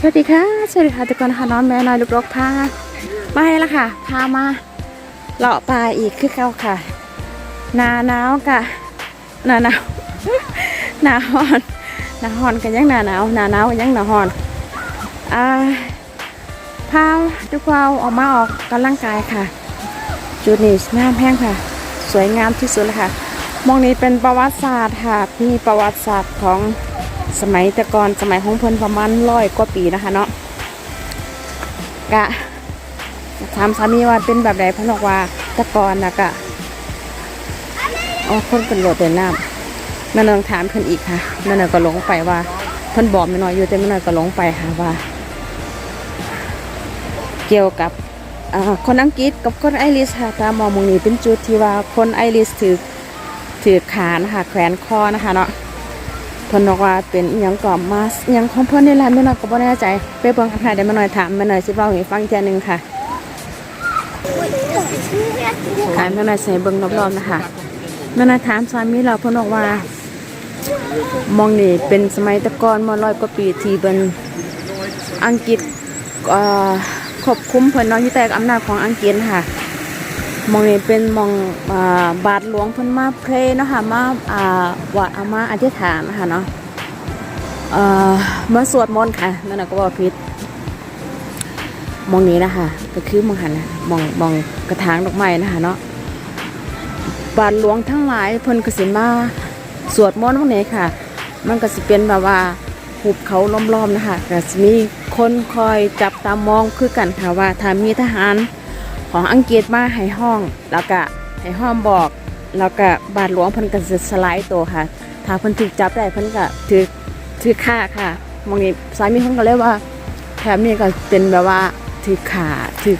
สวัสดีค่ะ สวัสดีค่ะทุกคนค่ะน้องแม่น้อยลูกรกพามาให้ละค่ะ พามาเลาะป่าอีกคือเขาค่ะหนาหนาวกะหนาหนาวหนาฮอนหนาฮอนกันยังหนาหนาวหนาหนาวกันยังหนาฮอนอ่าพาทุกเราออกมาออกกำลังกายค่ะ จุดนี้งามแพงค่ะ สวยงามที่สุดเลยค่ะมองนี้เป็นประวัติศาสตร์ค่ะมีประวัติศาสตร์ของ สมัยแต่ก่อนสมัยของเพิ่นประมาณร้อยกว่าปีนะคะเนาะกะถามสามีว่าเป็นแบบไหนเพิ่นบอกว่าแต่ก่อนนะกะอ๋อคนเป็นโหลดเดินน้ำแม่นางถามเพิ่นอีกค่ะแม่นางก็หลงไปว่าเพิ่นบอกแม่น้อยอยู่แต่แม่นางก็หลงไปค่ะว่า เกี่ยวกับคนอังกฤษกับคนไอริสค่ะตามมองมองนี้เป็นจุดที่ว่าคนไอริสถือถือขานะคะแขวนคอนะคะเนาะ เพิ่นบอกว่าเป็นยังก่อมาสยังของเพิ่นนี่แหละแม่น้อยก็บ่แน่ใจไปเบิ่งกันค่ะเดี๋ยวแม่น้อยถามแม่น้อยสิเว้าให้ฟังอีกเทื่หนึงค่ะค่ะแม่น้อยใส่เบิ่งรอบๆนะคะแม่น้อยถามสามีเราเพิ่นบอกว่ามองนี่เป็นสมัยตะกอนมาร้อยกว่าปีที่เป็นอังกฤษเอ่อควบคุมเพิ่นเนาะอยู่ใต้อำนาจของอังกฤษค่ะ มองนี่เป็นมองอบาทหลวงเพิ่นมาเพลเนาะค่ะมาอ่าว่าอามาอธิษฐานนะคะเนาะเอ่อมาสวดมนต์ค่ะนั่นนะก็ว่าผิดมองนี้นะคะก็คือมองหันะมองมองกระถางดอกไม้นะคะเนาะบาทหลวงทั้งหลายเพิ่นกสิมาสวดมนต์ตรงนี้ค่ะ มันก็สิเป็นแบบว่าหุบเขาล้อมๆนะคะก็สิมีคนคอยจับตามองคือกันค่ะว่าถ้ามีทหาร ของอังกฤษมาให้ห้อง แล้วก็ให้ห้องบอก แล้วก็บาทหลวงเพิ่นก็จะสไลด์ตัวค่ะ ถ้าเพิ่นถูกจับได้เพิ่นก็ถือถือค่าค่ะมองนี้สามีเพิ่นก็เลยว่าแถมนี้ก็เป็นแบบว่าถือขาถือ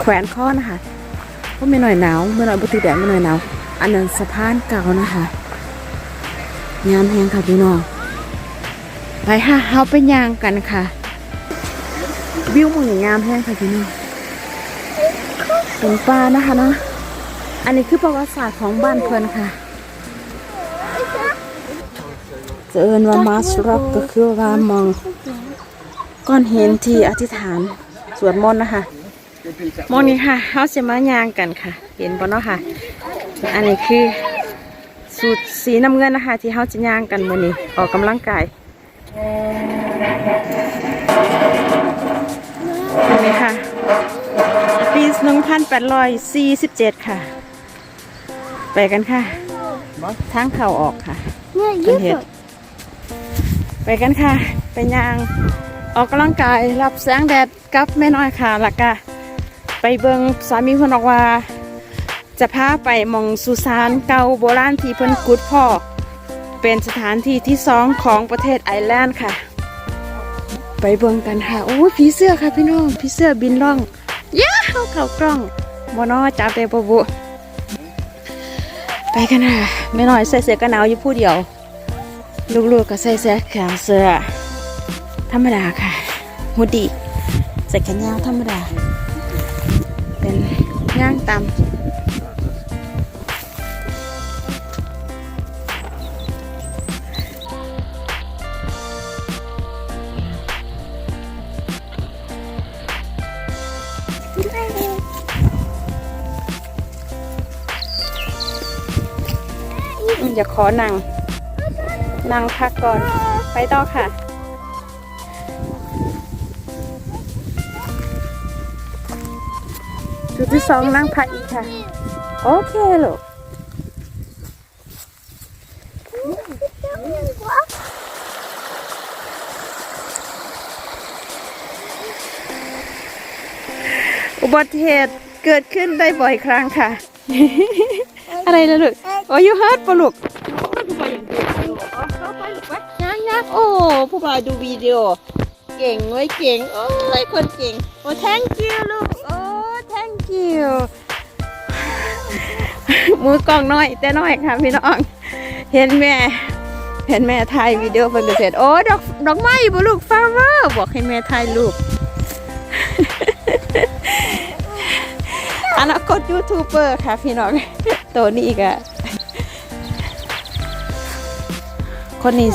แขวนคอนะคะเพราะไม่หน่อยหนาวไม่หน่อยบ่ถือแดดไม่หน่อยหนาวอันนั้นสะพานเก่านะคะงามแพงค่ะพี่น้องไปค่ะเฮาไปย่างกันค่ะ วิวมึงงามแพงค่ะพี่น้อง เป็นปลานะคะเนาะอันนี้คือประวัติศาสตร์ของบ้านเพิ่นค่ะจะเอินว่ามาสร็อกก็คือว่ามองก้อนเหินที่อธิษฐานสวดมนต์นะคะมองนี้ค่ะเขาจะมายางกันค่ะ เห็นปะเนาะค่ะ อันนี้คือสูตรสีน้ำเงินนะคะ ที่เขาจะย่างกันมือนี้ออกกำลังกายอันนี้ค่ะ ปี1847ค่ะ ไปกันค่ะ ทางเข่าออกค่ะเป็นเหตุไปกันค่ะ ไปย่าง ออกกำลังกาย รับแสงแดดกับแม่น้อยค่ะแล้วก็ไปเบิงสามีเพิ่นบอกว่า จะพาไปหมองสุสานเก่าโบราณที่เพิ่นกุดพ่อ เป็นสถานที่ที่สองของประเทศไอร์แลนด์ค่ะ ไปเบิ่งกันค่ะ โอ้ยผีเสื้อค่ะพี่น้องผีเสื้อบินล่องย้าเข้าเข่ากล้องบนอจับได้ปะบุไปกันค่ะไม่น้อยใส่เสื้อกันหนาวอยู่ผู้เดียว ลูกๆก็ใส่เสื้อแขนเสื้อธรรมดาค่ะฮูดีใส่แขนยาวธรรมดา เป็นย่างตำ อย่าขอนั่ง นั่งพักก่อน ไปต่อค่ะจุดที่สองนั่งพักอีกค่ะ โอเคลูกอุบัติเหตุเกิดขึ้นได้บ่อยครั้งค่ะ อะไรนะลูก โอ้ยยูฮาร์ดปลูกยังยังโอ้ผู้บ่าวดูวิดีโอ เก่งเว้ยเก่ง โอ้ยคนเก่ง โอ้ thank you ลูก โอ้ thank you มือกล้องน้อย แต่น้อยค่ะพี่น้อง เห็นแม่ เห็นแม่ถ่ายวิดีโอเป็นเสร็จ โอ้ ดอกดอกไม้บ่ลูกฟาเวอร์บอกให้แม่ถ่ายรูปอนาคตยูทูบเบอร์ค่ะพี่น้อง ตัวนี้อีก คนนี้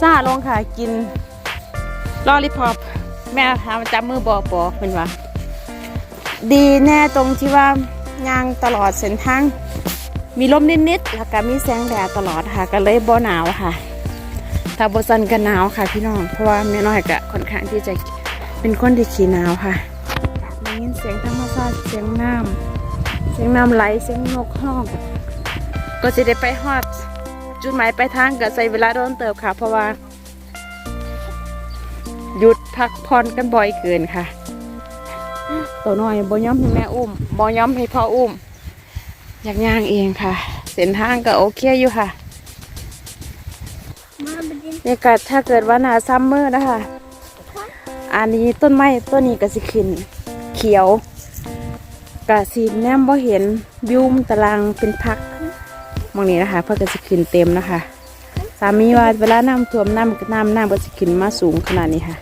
ซาลงค่ะกินลอลิพอปแม่ถามจับมือบอปอเป็นว่าดีแน่ตรงที่ว่ายางตลอดเส้นทางมีลมนิดๆแล้วก็มีแสงแดดตลอดค่ะก็เลยบ่หนาวค่ะ ถ้าบ่ซันก็หนาวค่ะพี่น้อง เพราะว่าแม่น้อยก็ค่อนข้างที่จะเป็นคนที่ขี้หนาวค่ะได้ยินเสียงธรรมชาติเสียงน้ำเสียงน้ำไหลเสียงนกห้อง ก็จะได้ไปฮอด จุดหมายปลายทางก็ใช้เวลาโดนเติบค่ะ เพราะว่า หยุดพักผ่อนกันบ่อยเกินค่ะ ตัวน้อยบ่ยอมให้แม่อุ้มบ่ยอมให้พ่ออุ้ม อยากย่างเองค่ะ เส้นทางก็โอเคอยู่ค่ะมาไปดินนี่ก็ถ้าเกิดว่าหนาซัมเมอร์นะคะ อันนี้ต้นไม้ต้นนี้ก็สิขึ้น เขียวกะสีแนมบ่เห็นวิวมตารางเป็นพัก มองนี้นะคะ เพื่อก็สิขึ้นเต็มนะคะ สามีว่าเวลาน้ำท่วมน้ำน้ำน้ำก็สิขึ้นมาสูงขนาดนี้ค่ะ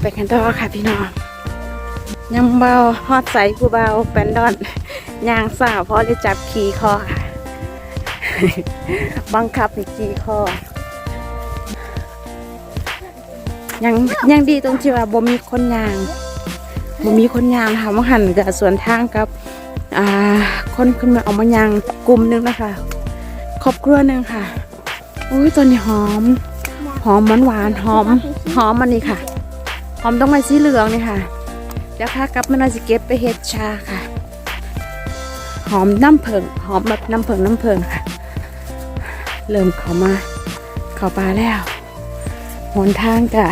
ไปกันต่อค่ะพี่น้องยังเบาฮอดใสผู้เบาแปนดอนยางสาวเพราะจับขี่คอค่ะ บังคับให้ขี่คอยังยังดีตรงที่ว่าบ่มีคนยาง บ่มีคนยางค่ะมาหันกับสวนทางกับอ่าคนขึ้นมาเอามายางกลุ่มหนึงนะคะ ครอบครัวหนึ่งค่ะอุ้ยตัวนี้หอม หอมหวานหวานหอมหอมมันนี่ค่ะ หอมต้องมาสีเหลืองนี่ค่ะเดี๋ยวค่ะกลับมานาสิเก็บไปเฮ็ดชาค่ะ หอมน้ำเพิงหอมแบบน้ำเพิงน้ำเพิงค่ะ เริ่มเข้ามาเข้าป่าแล้วหนทางก็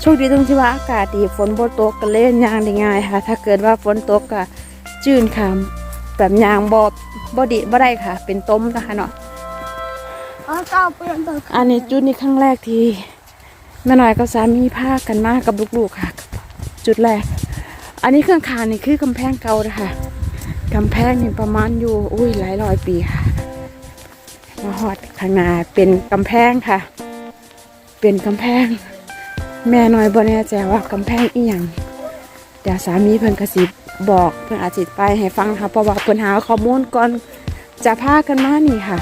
โชคดีตรงที่ว่าอากาศดีฝนบ่ตกก็เล่นยางได้ง่ายค่ะ ถ้าเกิดว่าฝนตกก็จืนค่ะแบบยางบ่บ่ดีบ่ได้ค่ะ เป็นต้มนะคะเนาะอ๋อเก้าเปลี่ยนตัวอันนี้จุดนี้ครั้งแรกที่แม่น้อยกับสามีพากันมากับลูกๆค่ะ จุดแรก อันนี้เครื่องคานนี่คือกำแพงเก่านะคะกำแพงนี่ประมาณอยู่อุ้ยหลายร้อยปีค่ะมาหอดข้างหน้าเป็นกำแพงค่ะ เป็นกำแพง แม่น้อยบ่แน่ใจว่ากำแพงอีหยังเดี๋ยวสามีเพิ่นกระสิบบอกเพิ่นอาจสิไปให้ฟังค่ะเพราะว่าเพิ่นหาข้อมูลก่อนจะพากันมานี่ค่ะ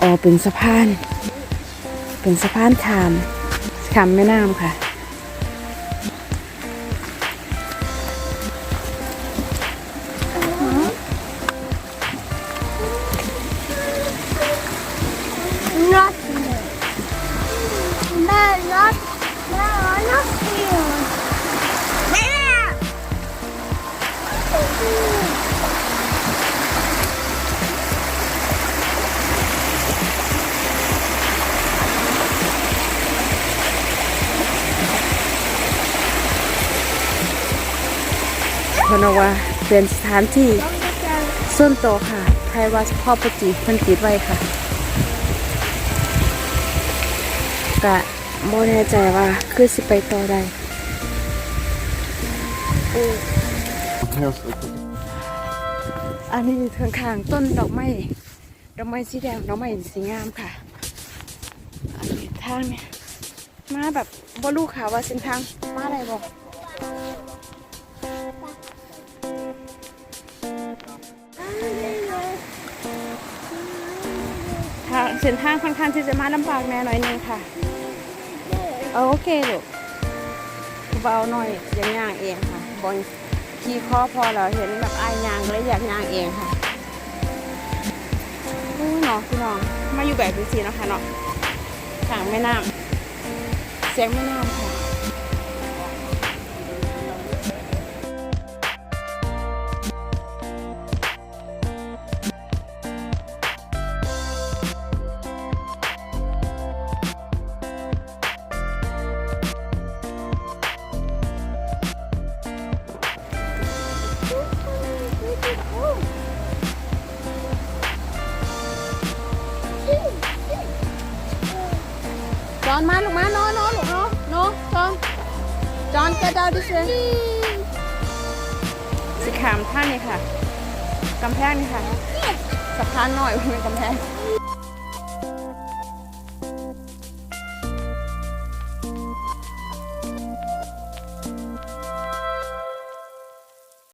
อ๋อเป็นสะพาน เป็นสะพานขามขามแม่น้ำค่ะ พราว่าเป็นสถานที่ส่วนตัวค่ะ private property เพิ่นติดไว้ค่ะกะโมแน่ใจว่าคือสิไปต่อได้อันนี้ข้างต้นดอกไม้ดอกไม้สีแดงดอกไม้สีงามค่ะ อันนี้ทางเนี่ยมาแบบบ่รู้ค่ะว่าเส้นทางมาอะไรบอก เส้นทางค่อนข้างที่จะมาลำบากแน่หน่อยนึงค่ะเอาโอเคลูกเบาหน่อยยังย่างเองค่ะบนขี่คอพอเราเห็นแบบอายยางเลยอยากย่างเองค่ะโอ้เนาะพี่น้องมาอยู่แบบนี้สินะคะเนาะทางแม่น้ำเสียงแม่น้ำค่ะ จอน get out this way สิขามท่านนี่ค่ะ กำแพงนี่ค่ะ สะพานหน่อยเป็นกำแพงน